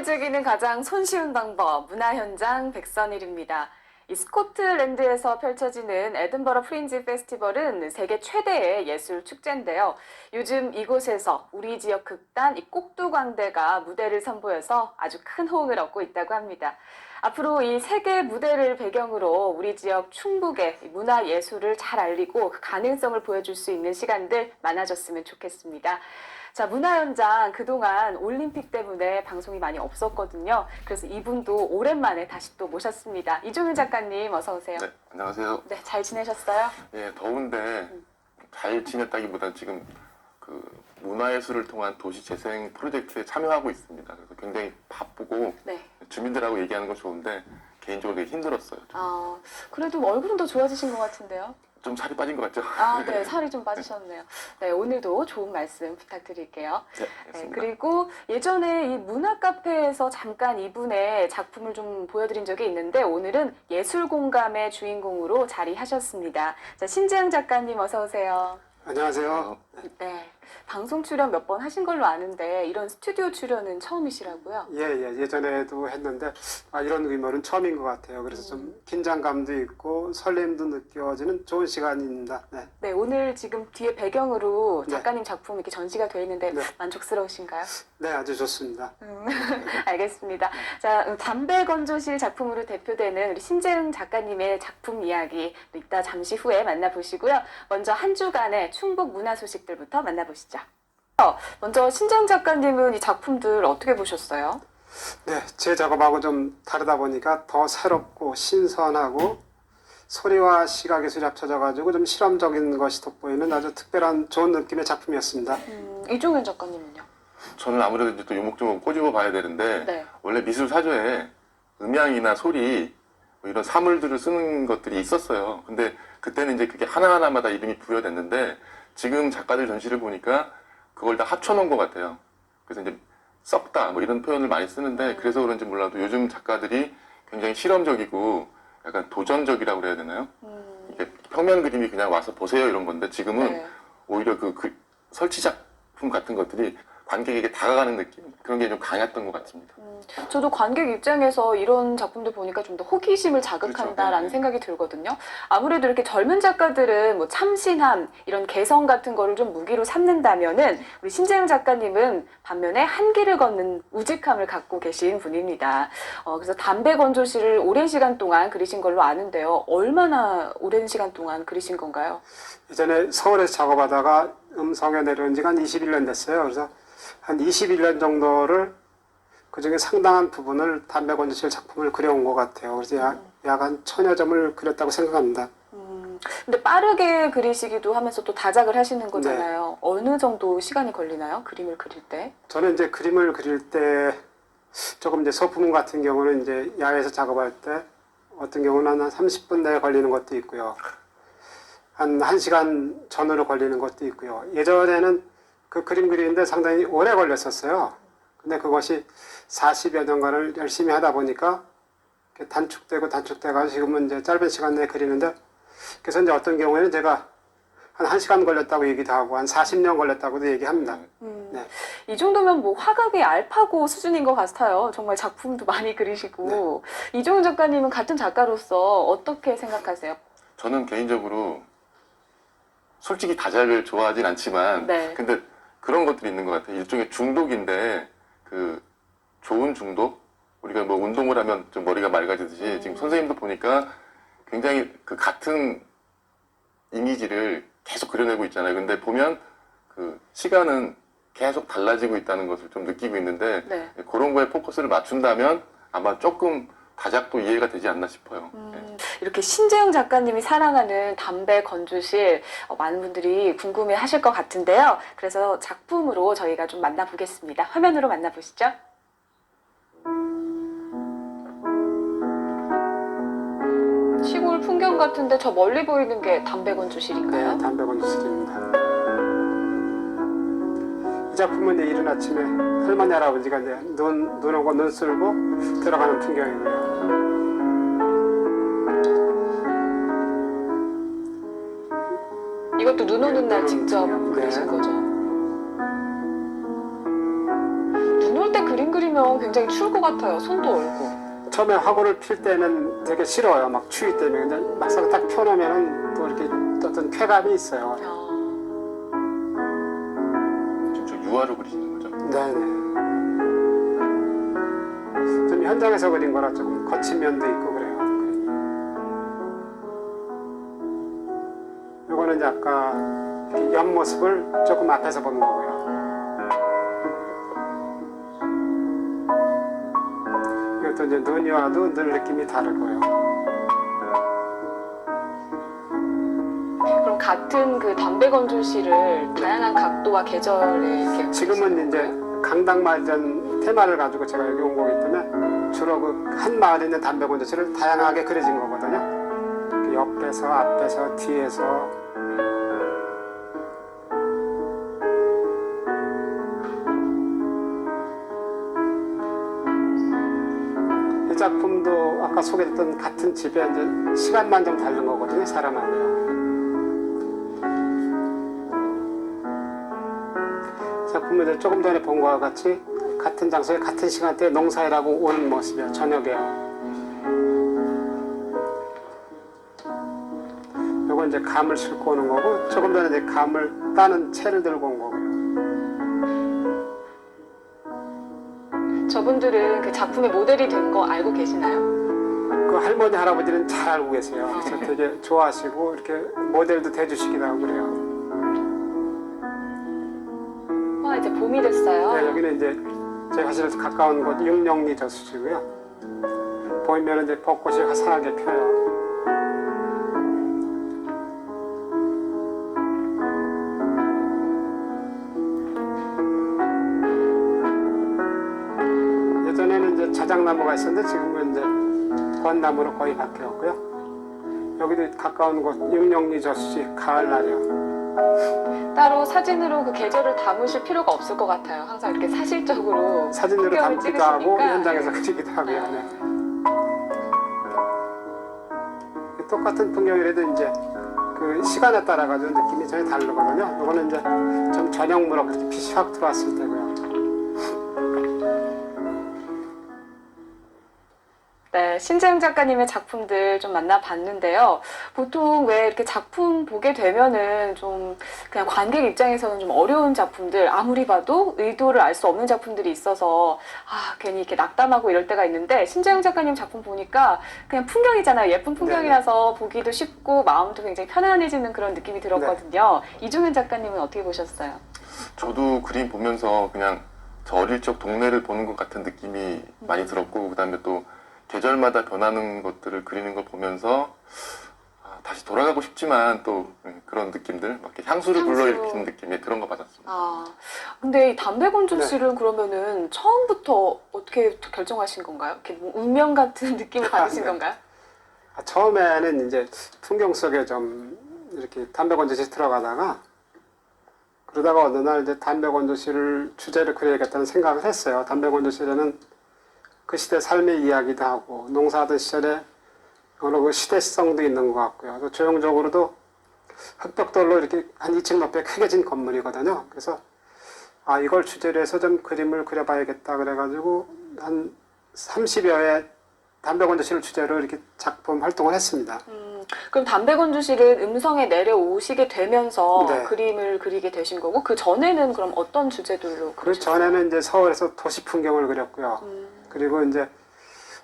문화를 즐기는 가장 손쉬운 방법, 문화 현장 백선일입니다. 이 스코틀랜드에서 펼쳐지는 에든버러 프린지 페스티벌은 세계 최대의 예술 축제인데요. 요즘 이곳에서 우리 지역 극단 이 꼭두광대가 무대를 선보여서 아주 큰 호응을 얻고 있다고 합니다. 앞으로 이 세계 무대를 배경으로 우리 지역 충북의 이 문화 예술을 잘 알리고 그 가능성을 보여줄 수 있는 시간들 많아졌으면 좋겠습니다. 자, 문화 현장 그동안 올림픽 때문에 방송이 많이 없었거든요. 그래서 이분도 오랜만에 다시 또 모셨습니다. 이종윤 작가님 어서 오세요. 네, 안녕하세요. 네, 잘 지내셨어요? 예, 더운데 잘 지냈다기보다는 지금 그 문화예술을 통한 도시 재생 프로젝트에 참여하고 있습니다. 그래서 굉장히 바쁘고 네. 주민들하고 얘기하는 건 좋은데 개인적으로 되게 힘들었어요. 좀, 아, 그래도 얼굴은 더 좋아지신 것 같은데요? 좀 살이 빠진 것 같죠? 아, 네, 살이 좀 빠지셨네요. 네, 오늘도 좋은 말씀 부탁드릴게요. 네, 네, 알겠습니다. 그리고 예전에 이 문화 카페에서 잠깐 이분의 작품을 좀 보여드린 적이 있는데 오늘은 예술 공감의 주인공으로 자리하셨습니다. 자, 신재영 작가님 어서 오세요. 안녕하세요. 네, 방송 출연 몇 번 하신 걸로 아는데 이런 스튜디오 출연은 처음이시라고요? 예, 예, 예전에도 했는데 아, 이런 의무는 처음인 것 같아요. 그래서 좀 긴장감도 있고 설렘도 느껴지는 좋은 시간입니다. 네, 네, 오늘 지금 뒤에 배경으로 네. 작가님 작품 이렇게 전시가 되어 있는데 네. 만족스러우신가요? 네, 아주 좋습니다. 음, 알겠습니다. 자, 음, 담배 건조실 작품으로 대표되는 우리 신재응 작가님의 작품 이야기 이따 잠시 후에 만나보시고요. 먼저 한 주간의 충북 문화 소식들부터 만나보시죠. 어, 먼저 신재응 작가님은 이 작품들 어떻게 보셨어요? 네, 제 작업하고 좀 다르다 보니까 더 새롭고 신선하고 소리와 시각 예술이 합쳐져가지고 좀 실험적인 것이 돋보이는 아주 특별한 좋은 느낌의 작품이었습니다. 음, 이종현 작가님은요? 저는 아무래도 이제 또 요목조목 꼬집어 봐야 되는데 네. 원래 미술 사조에 음향이나 소리 뭐 이런 사물들을 쓰는 것들이 있었어요. 근데 그때는 이제 그게 하나하나마다 이름이 부여됐는데 지금 작가들 전시를 보니까 그걸 다 합쳐놓은 것 같아요. 그래서 이제 썩다 뭐 이런 표현을 많이 쓰는데 그래서 그런지 몰라도 요즘 작가들이 굉장히 실험적이고 약간 도전적이라고 그래야 되나요? 음, 이게 평면 그림이 그냥 와서 보세요 이런 건데 지금은 네. 오히려 그, 그 설치 작품 같은 것들이 관객에게 다가가는 느낌 그런 게 좀 강했던 것 같습니다. 음, 저도 관객 입장에서 이런 작품들 보니까 좀 더 호기심을 자극한다라는 그렇죠. 네. 생각이 들거든요. 아무래도 이렇게 젊은 작가들은 뭐 참신함, 이런 개성 같은 거를 좀 무기로 삼는다면은 우리 신재영 작가님은 반면에 한계를 걷는 우직함을 갖고 계신 분입니다. 어, 그래서 담배 건조실을 오랜 시간 동안 그리신 걸로 아는데요. 얼마나 오랜 시간 동안 그리신 건가요? 예전에 서울에서 작업하다가 음성에 내려온 지가 한 21년 됐어요. 그래서 한 21년 정도를 그 중에 상당한 부분을 담배 건조실 작품을 그려온 것 같아요. 그래서 약, 약한 천여 점을 그렸다고 생각합니다. 음, 근데 빠르게 그리시기도 하면서 또 다작을 하시는 거잖아요. 어느 정도 시간이 걸리나요? 그림을 그릴 때? 저는 이제 그림을 그릴 때 조금 이제 소품 같은 경우는 이제 야외에서 작업할 때 어떤 경우는 한 30분 내에 걸리는 것도 있고요. 한 1시간 전후로 걸리는 것도 있고요. 예전에는 그 그림 그리는데 상당히 오래 걸렸었어요. 근데 그것이 40여 년간을 열심히 하다 보니까 단축되고 단축돼가 지금은 이제 짧은 시간 내에 그리는데 그래서 이제 어떤 경우에는 제가 한 1시간 걸렸다고 얘기도 하고 한 40년 걸렸다고도 얘기합니다. 음, 네. 이 정도면 뭐 화각의 알파고 수준인 것 같아요. 정말 작품도 많이 그리시고. 이종훈 작가님은 같은 작가로서 어떻게 생각하세요? 저는 개인적으로 솔직히 다작을 좋아하진 않지만 네. 근데 그런 것들이 있는 것 같아요. 일종의 중독인데 그 좋은 중독 우리가 뭐 운동을 하면 좀 머리가 맑아지듯이 음. 지금 선생님도 보니까 굉장히 그 같은 이미지를 계속 그려내고 있잖아요. 근데 보면 그 시간은 계속 달라지고 있다는 것을 좀 느끼고 있는데 네. 그런 거에 포커스를 맞춘다면 아마 조금 다작도 이해가 되지 않나 싶어요. 예. 음, 이렇게 신재영 작가님이 사랑하는 담배 건조실 어, 많은 분들이 궁금해 하실 것 같은데요. 그래서 작품으로 저희가 좀 만나보겠습니다. 화면으로 만나보시죠. 시골 풍경 같은데 저 멀리 보이는 게 담배 건조실인가요? 네, 담배 건조실입니다. 작품은 이제 이른 아침에 할머니 할아버지가 이제 눈, 눈 오고 눈 쓸고 들어가는 풍경이고요. 이것도 눈 오는 날 직접 네. 그리신 거죠? 눈 올 때 그림 그리면 굉장히 추울 것 같아요. 손도 얼고. 처음에 화구를 필 때는 되게 싫어요. 막 추위 때문에. 근데 막상 딱 펴놓으면은 또 이렇게 어떤 쾌감이 있어요. 아, 지금 저 유화로 그리시는 거죠? 네네. 좀 현장에서 그린 거라 조금 거친 면도 있고 그래요. 이제 아까 이렇게 옆모습을 조금 앞에서 보는 거고요. 이것도 이제 눈이 와도 늘 느낌이 다르고요. 그럼 같은 그 담배 건조실을 다양한 각도와 계절에 이렇게 지금은 이제 강당마을전 테마를 가지고 제가 여기 온 거기 때문에 주로 그 한 마을에 있는 담배 건조실을 다양하게 그려진 거거든요. 그 옆에서, 앞에서, 뒤에서. 이 작품도 아까 소개했던 같은 집에 이제 시간만 좀 다른 거거든요, 사람하고요. 작품을 조금 전에 본 거와 같이 같은 장소에 같은 시간대에 농사일하고 오는 모습이에요. 저녁에요. 요거 이제 감을 싣고 오는 거고 조금 전에 이제 감을 따는 채를 들고 온 거고요. 저분들은 그 작품의 모델이 된 거 알고 계시나요? 그 할머니 할아버지는 잘 알고 계세요. 그래서 되게 좋아하시고 이렇게 모델도 대주시기도 하고 그래요. 와 이제 봄이 됐어요. 네, 여기는 이제 제가 사실 가까운 곳 육령리 저수지고요. 보이면 이제 벚꽃이 화사하게 펴요. 예전에는 이제 자작나무가 있었는데 지금은 이제 권나무로 거의 바뀌었고요. 여기도 가까운 곳 육령리 저수지 가을날이요. 따로 사진으로 그 계절을 담으실 필요가 없을 것 같아요. 항상 이렇게 사실적으로 사진으로 풍경을 담기도 하고 찍으시니까. 현장에서 그리기도 하고 요. 네. 똑같은 풍경이라도 이제 그 시간에 따라 가지고 느낌이 전혀 다르거든요. 이거는 이제 좀 저녁무로 그렇게 빛이 확 들어왔을 때고요. 네, 신재영 작가님의 작품들 좀 만나봤는데요. 보통 왜 이렇게 작품 보게 되면은 좀 그냥 관객 입장에서는 좀 어려운 작품들, 아무리 봐도 의도를 알 수 없는 작품들이 있어서 아, 괜히 이렇게 낙담하고 이럴 때가 있는데 신재영 작가님 작품 보니까 그냥 풍경이잖아요. 예쁜 풍경이라서 보기도 쉽고 마음도 굉장히 편안해지는 그런 느낌이 들었거든요. 이중현 작가님은 어떻게 보셨어요? 저도 그림 보면서 그냥 저 어릴 적 동네를 보는 것 같은 느낌이 많이 들었고 그다음에 또 계절마다 변하는 것들을 그리는 걸 보면서 아, 다시 돌아가고 싶지만 또 음, 그런 느낌들 막 이렇게 향수를 향수. 불러일으키는 느낌의 그런 거 받았습니다. 아, 근데 이 담배 건조 네. 씨는 그러면은 처음부터 어떻게 결정하신 건가요? 이렇게 뭐 운명 같은 느낌을 받으신 네. 건가요? 아, 처음에는 이제 풍경 속에 좀 이렇게 담배 건조실 들어가다가 그러다가 어느 날 이제 담배 건조실을 주제를 그려야겠다는 생각을 했어요. 담배 건조실에는 그 시대 삶의 이야기도 하고 농사하던 시절에 어느 그 시대성도 있는 것 같고요. 또 조형적으로도 흑벽돌로 이렇게 한 2층 높이 크게 진 건물이거든요. 그래서 아 이걸 주제로 해서 좀 그림을 그려봐야겠다 그래가지고 한 30여의 담배 건조실을 주제로 이렇게 작품 활동을 했습니다. 음, 그럼 담배 건조 씨는 음성에 내려오시게 되면서 네. 그림을 그리게 되신 거고 그 전에는 그럼 어떤 주제들로 그? 전에는 이제 서울에서 도시 풍경을 그렸고요. 음, 그리고 이제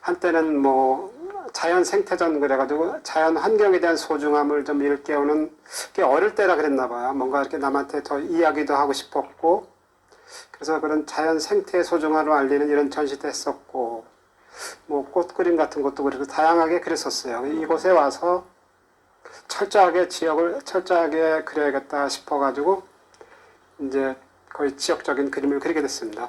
한때는 뭐 자연 생태전 그래가지고 자연 환경에 대한 소중함을 좀 일깨우는 게 어릴 때라 그랬나 봐요. 뭔가 이렇게 남한테 더 이야기도 하고 싶었고 그래서 그런 자연 생태의 소중함을 알리는 이런 전시도 했었고 뭐 꽃 그림 같은 것도 그리고 다양하게 그렸었어요. 이곳에 와서 철저하게 지역을 철저하게 그려야겠다 싶어가지고 이제 거의 지역적인 그림을 그리게 됐습니다.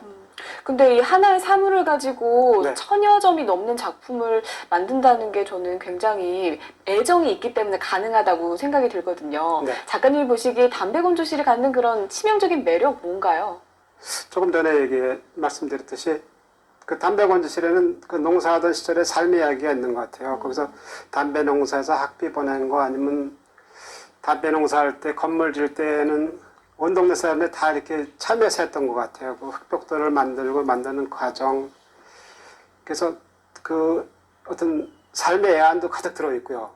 근데 이 하나의 사물을 가지고 네. 천여 점이 넘는 작품을 만든다는 게 저는 굉장히 애정이 있기 때문에 가능하다고 생각이 들거든요. 네. 작가님이 보시기에 담배 건조 씨를 갖는 그런 치명적인 매력 뭔가요? 조금 전에 얘기 말씀드렸듯이 그 담배 건조실에는 그 농사하던 시절의 삶의 이야기가 있는 것 같아요. 거기서 담배 농사에서 학비 보낸 거 아니면 담배 농사할 때 건물 질 때는 온 동네 사람들이 다 이렇게 참여해서 했던 것 같아요. 그 흑벽돌을 만들고 만드는 과정. 그래서 그 어떤 삶의 애환도 가득 들어 있고요.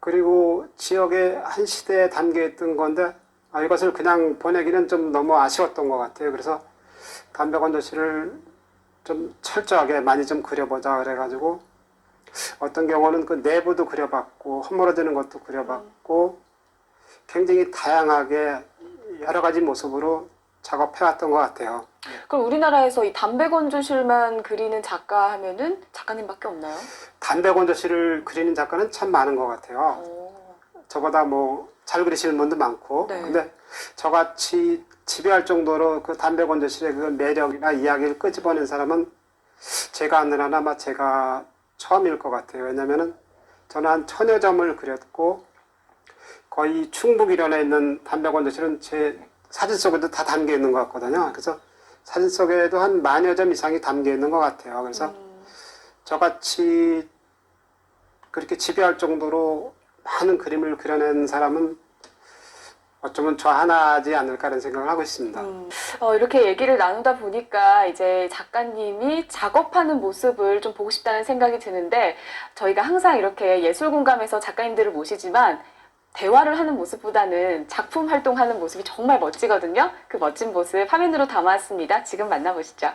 그리고 지역의 한 시대에 담겨 있던 건데 아, 이것을 그냥 보내기는 좀 너무 아쉬웠던 것 같아요. 그래서 담배 건조실을 좀 철저하게 많이 좀 그려보자 그래가지고 어떤 경우는 그 내부도 그려봤고 허물어지는 것도 그려봤고 굉장히 다양하게 여러 가지 모습으로 작업해왔던 것 같아요. 그럼 우리나라에서 이 담배 건조실만 그리는 작가 하면은 작가님밖에 없나요? 담배 건조실을 그리는 작가는 참 많은 것 같아요. 오. 저보다 뭐 잘 그리시는 분도 많고 네. 근데 저같이 지배할 정도로 그 담배 건조실의 그 매력이나 이야기를 끄집어낸 사람은 제가 한 아마 제가 처음일 것 같아요. 왜냐면은 저는 한 천여 점을 그렸고 거의 충북 일원에 있는 담배 건조실은 제 사진 속에도 다 담겨 있는 것 같거든요. 그래서 사진 속에도 한 만여 점 이상이 담겨 있는 것 같아요. 그래서 음. 저같이 그렇게 지배할 정도로 많은 그림을 그려낸 사람은 어쩌면 저 하나지 않을까라는 생각을 하고 있습니다. 음, 어, 이렇게 얘기를 나누다 보니까 이제 작가님이 작업하는 모습을 좀 보고 싶다는 생각이 드는데 저희가 항상 이렇게 예술 공감에서 작가님들을 모시지만 대화를 하는 모습보다는 작품 활동하는 모습이 정말 멋지거든요. 그 멋진 모습 화면으로 담아왔습니다. 지금 만나보시죠.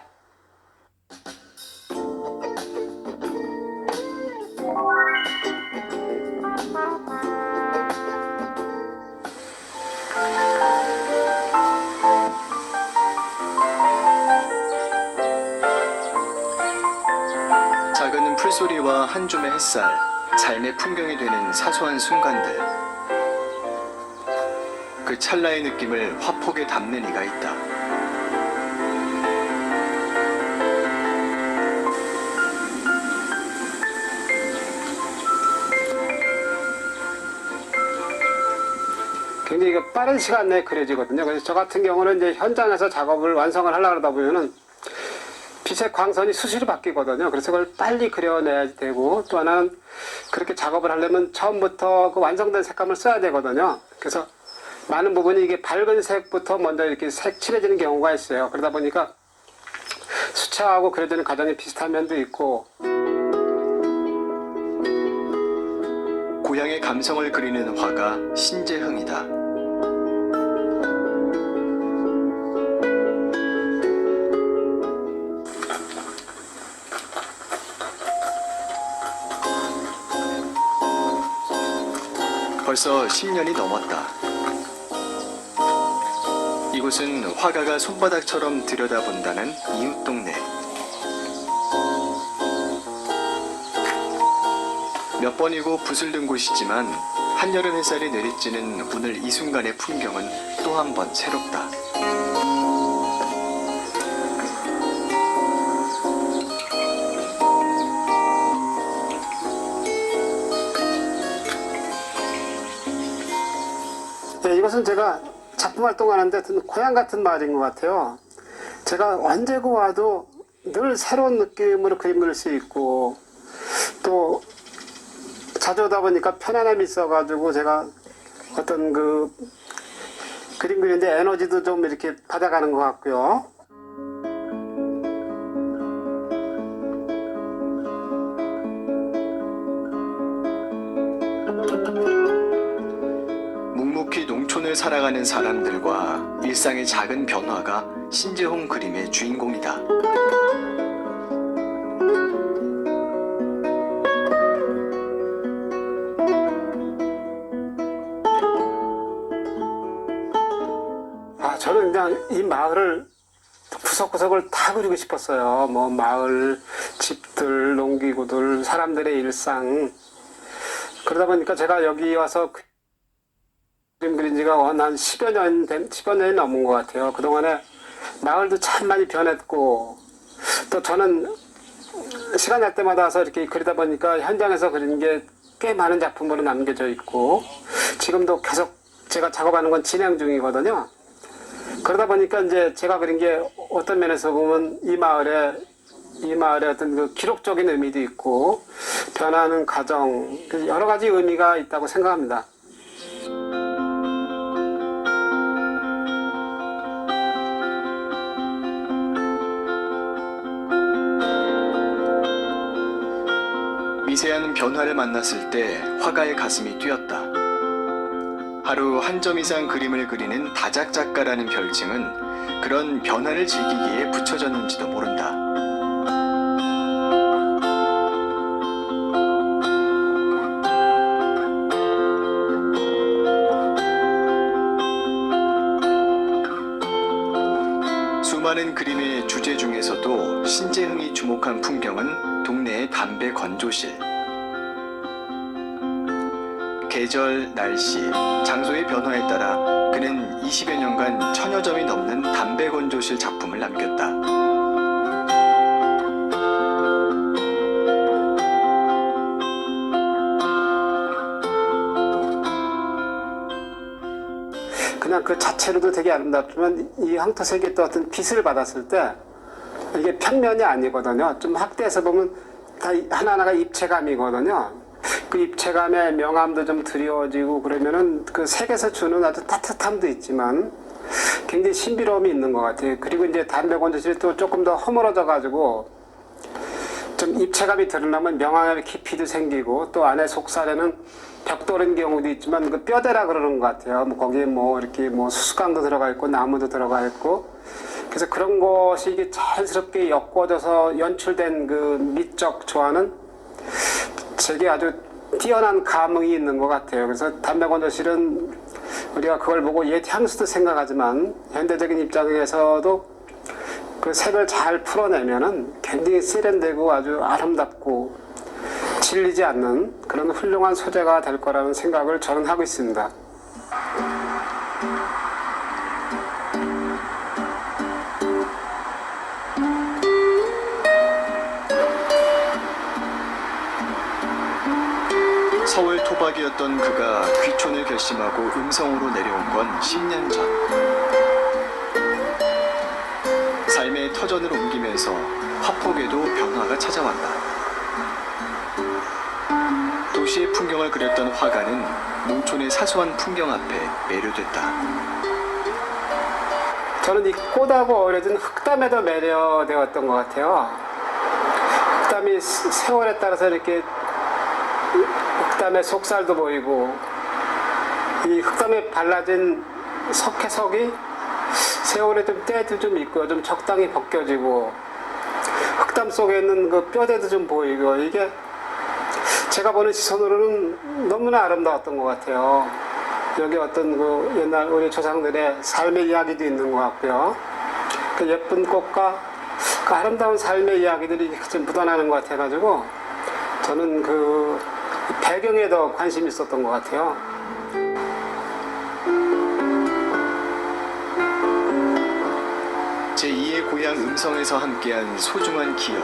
작은 풀소리와 한 줌의 햇살, 삶의 풍경이 되는 사소한 순간들. 그 찰나의 느낌을 화폭에 담는 이가 있다. 굉장히 이거 빠른 시간 내에 그려지거든요. 그래서 저 같은 경우는 이제 현장에서 작업을 완성을 하려고 그러다 보면은 빛의 광선이 수시로 바뀌거든요. 그래서 그걸 빨리 그려내야 되고 또 하나는 그렇게 작업을 하려면 처음부터 그 완성된 색감을 써야 되거든요. 그래서 많은 부분이 이게 밝은 색부터 먼저 이렇게 색 칠해지는 경우가 있어요. 그러다 보니까 수채화하고 그려지는 과정이 비슷한 면도 있고 고향의 감성을 그리는 화가 신재흥이다. 벌써 10년이 넘었다. 이곳은 화가가 손바닥처럼 들여다본다는 이웃 동네. 몇 번이고 붓을 든 곳이지만 한여름 햇살이 내리쬐는 오늘 이 순간의 풍경은 또 한 번 새롭다. 네, 이것은 제가 작품 활동하는데 고향 같은 마을인 것 같아요. 제가 언제고 와도 늘 새로운 느낌으로 그림 그릴 수 있고 또 자주 오다 보니까 편안함이 있어가지고 제가 어떤 그 그림 그리는데 에너지도 좀 이렇게 받아가는 것 같고요. 농촌을 살아가는 사람들과 일상의 작은 변화가 신재홍 그림의 주인공이다. 아, 저는 그냥 이 마을을 구석구석을 다 그리고 싶었어요. 뭐 마을, 집들, 농기구들, 사람들의 일상. 그러다 보니까 제가 여기 와서 그- 그림 그린 지가 한 10여 년, 된- 10여 년이 넘은 것 같아요. 그동안에 마을도 참 많이 변했고, 또 저는 시간 날 때마다 와서 이렇게 그리다 보니까 현장에서 그린 게 꽤 많은 작품으로 남겨져 있고, 지금도 계속 제가 작업하는 건 진행 중이거든요. 그러다 보니까 이제 제가 그린 게 어떤 면에서 보면 이 마을에 이 마을의 어떤 그 기록적인 의미도 있고 변하는 과정 그 여러 가지 의미가 있다고 생각합니다. 미세한 변화를 만났을 때 화가의 가슴이 뛰었다. 하루 한 점 이상 그림을 그리는 다작 작가라는 별칭은 그런 변화를 즐기기에 붙여졌는지도 모른다. 수많은 그림의 주제 중에서도 신재흥이 주목한 풍경은 건조실. 계절, 날씨, 장소의 변화에 따라 그는 20여 년간 천여 점이 넘는 담배 건조실 작품을 남겼다. 그냥 그 자체로도 되게 아름답지만 이 황토색이 또 어떤 빛을 받았을 때 이게 평면이 아니거든요. 좀 확대해서 보면 다 하나하나가 입체감이거든요. 그 입체감에 명암도 좀 드리워지고 그러면은 그 색에서 주는 아주 따뜻함도 있지만 굉장히 신비로움이 있는 것 같아요. 그리고 이제 담배 건조실이 또 조금 더 허물어져 가지고 좀 입체감이 드러나면 명암의 깊이도 생기고 또 안에 속살에는 벽돌인 경우도 있지만 그 뼈대라 그러는 것 같아요. 뭐 거기에 뭐 이렇게 뭐 수수깡도 들어가 있고 나무도 들어가 있고 그래서 그런 것이 이게 자연스럽게 엮어져서 연출된 그 미적 조화는 제게 아주 뛰어난 감흥이 있는 것 같아요. 그래서 담배 건조실은 우리가 그걸 보고 옛 향수도 생각하지만 현대적인 입장에서도 그 색을 잘 풀어내면은 굉장히 세련되고 아주 아름답고 질리지 않는 그런 훌륭한 소재가 될 거라는 생각을 저는 하고 있습니다. 토박이었던 그가 귀촌을 결심하고 음성으로 내려온 건 10년 전. 삶의 터전을 옮기면서 화폭에도 변화가 찾아왔다. 도시의 풍경을 그렸던 화가는 농촌의 사소한 풍경 앞에 매료됐다. 저는 이 꽃하고 어우러진 흑담에도 매료되었던 것 같아요. 흑담이 스- 세월에 따라서 이렇게 흑담의 속살도 보이고 이 흑담에 발라진 석회석이 세월에 좀 때도 좀 있고 좀 적당히 벗겨지고 흑담 속에 있는 그 뼈대도 좀 보이고 이게 제가 보는 시선으로는 너무나 아름다웠던 것 같아요. 여기 어떤 그 옛날 우리 조상들의 삶의 이야기도 있는 것 같고요. 그 예쁜 꽃과 그 아름다운 삶의 이야기들이 좀 묻어나는 것 같아가지고 저는 그 배경에 더 관심이 있었던 것 같아요. 제2의 고향 음성에서 함께한 소중한 기억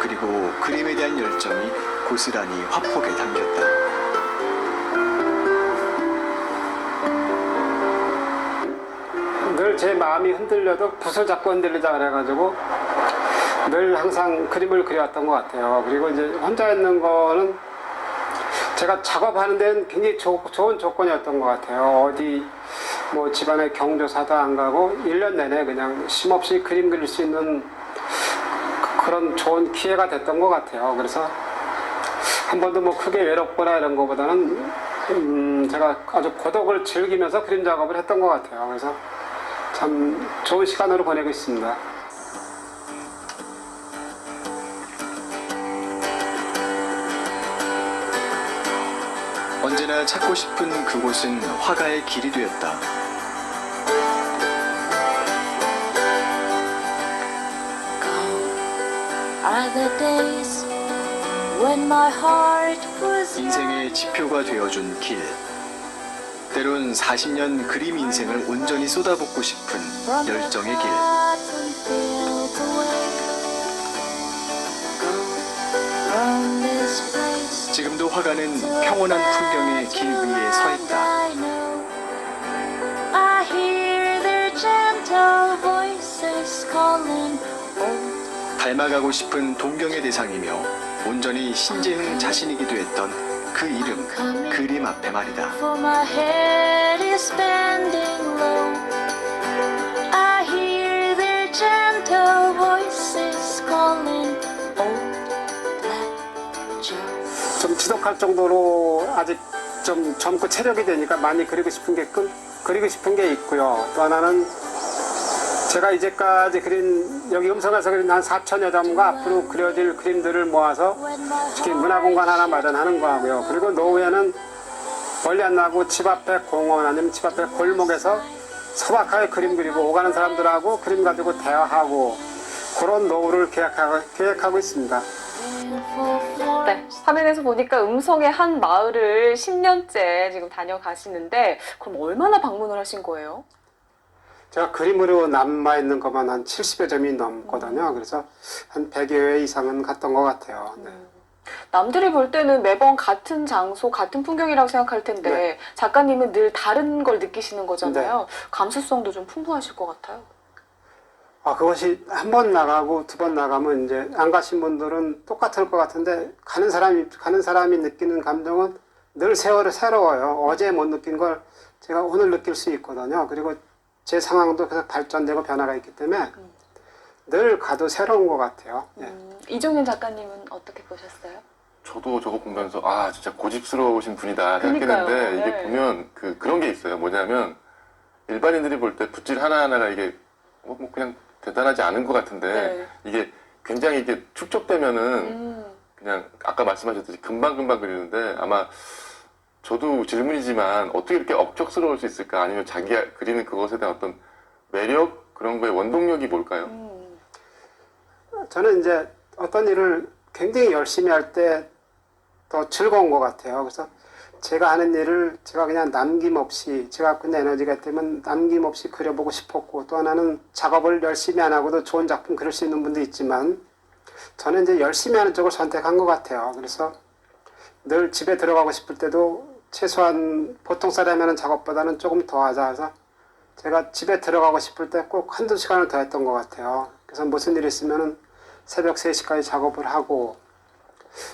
그리고 그림에 대한 열정이 고스란히 화폭에 담겼다. 늘 제 마음이 흔들려도 붓을 잡고 흔들리자 그래가지고 늘 항상 그림을 그려왔던 것 같아요. 그리고 이제 혼자 있는 거는 제가 작업하는 데는 굉장히 조- 좋은 조건이었던 것 같아요. 어디 뭐 집안에 경조사도 안 가고 1년 내내 그냥 쉼 없이 그림 그릴 수 있는 그- 그런 좋은 기회가 됐던 것 같아요. 그래서 한 번도 뭐 크게 외롭거나 이런 거보다는 음, 제가 아주 고독을 즐기면서 그림 작업을 했던 것 같아요. 그래서 참 좋은 시간으로 보내고 있습니다. 언제나 찾고 싶은 그곳은 화가의 길이 되었다. 인생의 지표가 되어준 길. 때론 40년 그림 인생을 온전히 쏟아붓고 싶은 열정의 길. 덮어가는 평온한 풍경의 길 위에 서 있다. 닮아가고 싶은 동경의 대상이며 온전히 신재흥 자신이기도 했던 그 이름, 그림 앞에 말이다. 지독할 정도로 아직 좀 젊고 체력이 되니까 많이 그리고 싶은 게 끔, 그리고 싶은 게 있고요. 또 하나는 제가 이제까지 그린 여기 음성에서 그린 한 4천여 점과 앞으로 그려질 그림들을 모아서 특히 문화공간 하나 마련하는 거하고요. 그리고 노후에는 멀리 안 나고 집 앞에 공원 아니면 집 앞에 골목에서 소박하게 그림 그리고 오가는 사람들하고 그림 가지고 대화하고 그런 노후를 계획하고, 계획하고 있습니다. 네, 화면에서 보니까 음성의 한 마을을 10년째 지금 다녀가시는데 그럼 얼마나 방문을 하신 거예요? 제가 그림으로 남아 있는 것만 한 70여 점이 넘거든요. 그래서 한 100여 회 이상은 갔던 것 같아요. 네. 남들이 볼 때는 매번 같은 장소, 같은 풍경이라고 생각할 텐데 네. 작가님은 늘 다른 걸 느끼시는 거잖아요. 감수성도 좀 풍부하실 것 같아요. 아, 그것이 한 번 나가고 두 번 나가면 이제 안 가신 분들은 똑같을 것 같은데 가는 사람이, 가는 사람이 느끼는 감정은 늘 세월을 새로워요. 어제 못 느낀 걸 제가 오늘 느낄 수 있거든요. 그리고 제 상황도 계속 발전되고 변화가 있기 때문에 늘 가도 새로운 것 같아요. 예. 음, 이종현 작가님은 어떻게 보셨어요? 저도 저거 보면서 아 진짜 고집스러우신 분이다 그러니까요. 생각했는데 이게 네. 보면 그 그런 게 있어요. 뭐냐면 일반인들이 볼 때 붓질 하나 하나가 이게 뭐, 뭐 그냥 대단하지 않은 것 같은데 네. 이게 굉장히 이게 축적되면은 음, 그냥 아까 말씀하셨듯이 금방 금방 그리는데 아마 저도 질문이지만 어떻게 이렇게 억척스러울 수 있을까 아니면 자기가 그리는 그것에 대한 어떤 매력 그런 거의 원동력이 뭘까요? 음. 저는 이제 어떤 일을 굉장히 열심히 할 때 더 즐거운 것 같아요. 그래서 제가 하는 일을 제가 그냥 남김없이 제가 갖고 있는 에너지가 있다면 남김없이 그려보고 싶었고 또 하나는 작업을 열심히 안 하고도 좋은 작품 그릴 수 있는 분도 있지만 저는 이제 열심히 하는 쪽을 선택한 것 같아요. 그래서 늘 집에 들어가고 싶을 때도 최소한 보통 사람이 하는 작업보다는 조금 더 하자 해서 제가 집에 들어가고 싶을 때 꼭 한두 시간을 더 했던 것 같아요. 그래서 무슨 일이 있으면은 새벽 3시까지 작업을 하고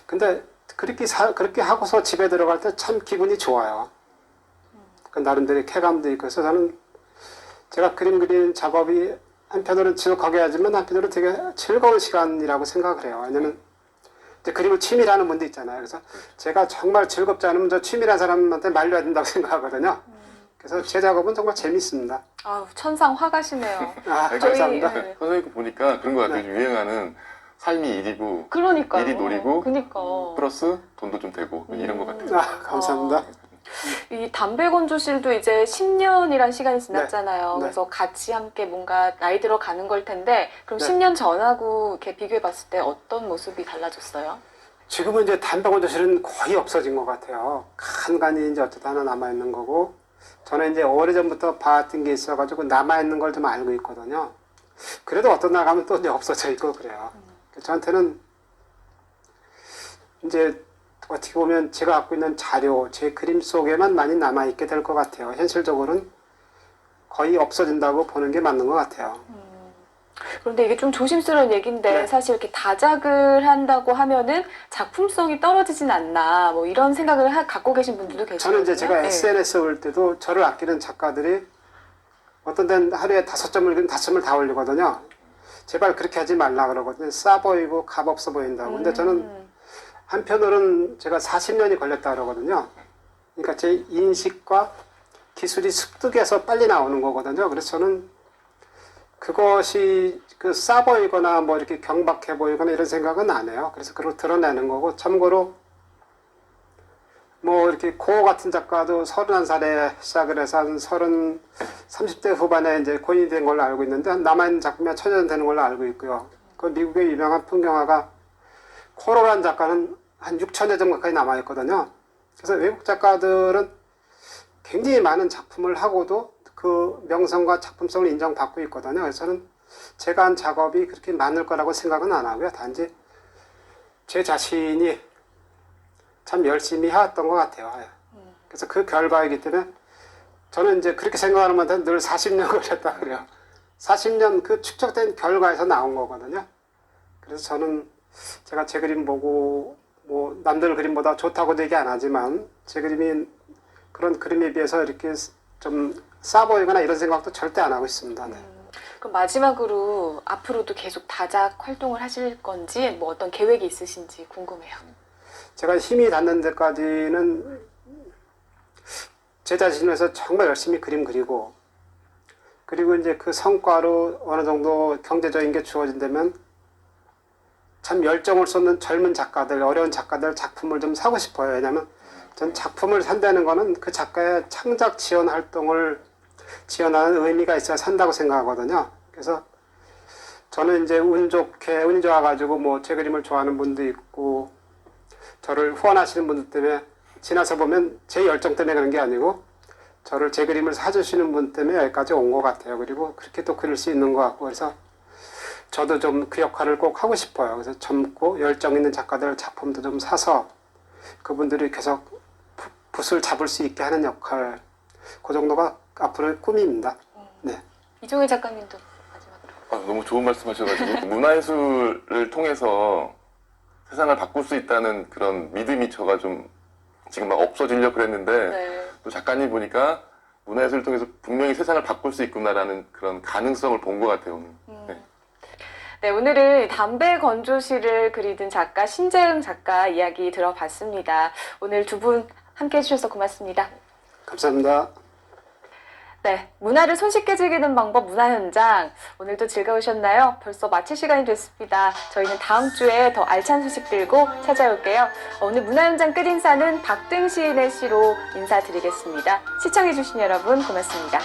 근데 그렇게 사, 그렇게 하고서 집에 들어갈 때 참 기분이 좋아요. 그 나름대로 쾌감도 있고 그래서 저는 제가 그림 그리는 작업이 한편으로는 지독하게 하지만 한편으로는 되게 즐거운 시간이라고 생각을 해요. 왜냐면 이제 그림을 취미라는 분도 있잖아요. 그래서 제가 정말 즐겁지 않으면 저 취미라는 사람한테 말려야 된다고 생각하거든요. 그래서 제 작업은 정말 재밌습니다. 아우, 천상 화가시네요. 아, 저희- 감사합니다. 네. 선생님 거 보니까 그런 것 같아요. 네. 유행하는 삶이 일이고 그러니까요. 일이 놀이고 그니까. 플러스 돈도 좀 되고 이런 것 같아요. 아, 감사합니다. 이 담배 건조실도 이제 10년이란 시간이 지났잖아요. 네. 그래서 같이 함께 뭔가 나이 들어 가는 걸 텐데, 그럼 네. 10년 전하고 이렇게 비교해 봤을 때 어떤 모습이 달라졌어요? 지금은 이제 담배 건조실은 거의 없어진 것 같아요. 간간히 이제 어쩌다 하나 남아있는 거고, 저는 이제 오래전부터 봐왔던 게 있어가지고 남아있는 걸 좀 알고 있거든요. 그래도 어떤 나가면 또 이제 없어져 있고 그래요. 저한테는 이제 어떻게 보면 제가 갖고 있는 자료, 제 그림 속에만 많이 남아있게 될 것 같아요. 현실적으로는 거의 없어진다고 보는 게 맞는 것 같아요. 그런데 이게 좀 조심스러운 얘기인데 네. 사실 이렇게 다작을 한다고 하면은 작품성이 떨어지진 않나 뭐 이런 생각을 하- 갖고 계신 분들도 계시거든요. 저는 이제 제가 네. SNS 올 때도 저를 아끼는 작가들이 어떤 데는 하루에 다섯 점을 다섯 점을 다 올리거든요. 제발 그렇게 하지 말라 그러거든요. 싸 보이고 값 없어 보인다고. 근데 저는 음, 한편으로는 제가 40년이 걸렸다 그러거든요. 그러니까 제 인식과 기술이 습득해서 빨리 나오는 거거든요. 그래서 저는 그것이 그 싸 보이거나 뭐 이렇게 경박해 보이거나 이런 생각은 안 해요. 그래서 그걸 드러내는 거고 참고로 뭐 이렇게 고 같은 작가도 31살에 시작을 해서 한 30, 30대 후반에 이제 고인이 된 걸로 알고 있는데 남아있는 작품이 한 천여 년 되는 걸로 알고 있고요. 그 미국의 유명한 풍경화가 코로란 작가는 한 6천여 점 가까이 남아있거든요. 그래서 외국 작가들은 굉장히 많은 작품을 하고도 그 명성과 작품성을 인정받고 있거든요. 그래서 저는 제가 한 작업이 그렇게 많을 거라고 생각은 안 하고요. 단지 제 자신이 참 열심히 해왔던 것 같아요. 예. 그래서 그 결과이기 때문에 저는 이제 그렇게 생각하는 분한테 늘 40년 걸렸다 그래요. 40년 그 축적된 결과에서 나온 거거든요. 그래서 저는 제가 제 그림 보고 뭐 남들 그림보다 좋다고도 얘기 안 하지만 제 그림이 그런 그림에 비해서 이렇게 좀 싸 보이거나 이런 생각도 절대 안 하고 있습니다. 네. 그럼 마지막으로 앞으로도 계속 다작 활동을 하실 건지 뭐 어떤 계획이 있으신지 궁금해요. 제가 힘이 닿는 데까지는 제 자신을 위해서 정말 열심히 그림 그리고 그리고 이제 그 성과로 어느 정도 경제적인 게 주어진다면 참 열정을 쏟는 젊은 작가들, 어려운 작가들 작품을 좀 사고 싶어요. 왜냐하면 전 작품을 산다는 거는 그 작가의 창작 지원 활동을 지원하는 의미가 있어야 산다고 생각하거든요. 그래서 저는 이제 운 좋게 운이 좋아가지고 뭐 제 그림을 좋아하는 분도 있고 저를 후원하시는 분들 때문에 지나서 보면 제 열정 때문에 그런 게 아니고 저를 제 그림을 사주시는 분 때문에 여기까지 온 것 같아요. 그리고 그렇게 또 그릴 수 있는 것 같고 그래서 저도 좀 그 역할을 꼭 하고 싶어요. 그래서 젊고 열정 있는 작가들 작품도 좀 사서 그분들이 계속 부- 붓을 잡을 수 있게 하는 역할 그 정도가 앞으로의 꿈입니다. 네. 이종일 작가님도 마지막으로. 아, 너무 좋은 말씀하셔가지고 문화예술을 통해서 세상을 바꿀 수 있다는 그런 믿음이 저가 좀 지금 막 없어지려 그랬는데 네. 또 작가님 보니까 문화예술을 통해서 분명히 세상을 바꿀 수 있구나라는 그런 가능성을 본 것 같아요. 오늘. 네. 네, 오늘은 담배 건조실을 그리던 작가 신재응 작가 이야기 들어봤습니다. 오늘 두 분 함께 해주셔서 고맙습니다. 감사합니다. 네, 문화를 손쉽게 즐기는 방법 문화 현장 오늘도 즐거우셨나요? 벌써 마칠 시간이 됐습니다. 저희는 다음 주에 더 알찬 소식 들고 찾아올게요. 오늘 문화 현장 끝 인사는 박등 시인의 시로 인사드리겠습니다. 시청해주신 여러분 고맙습니다.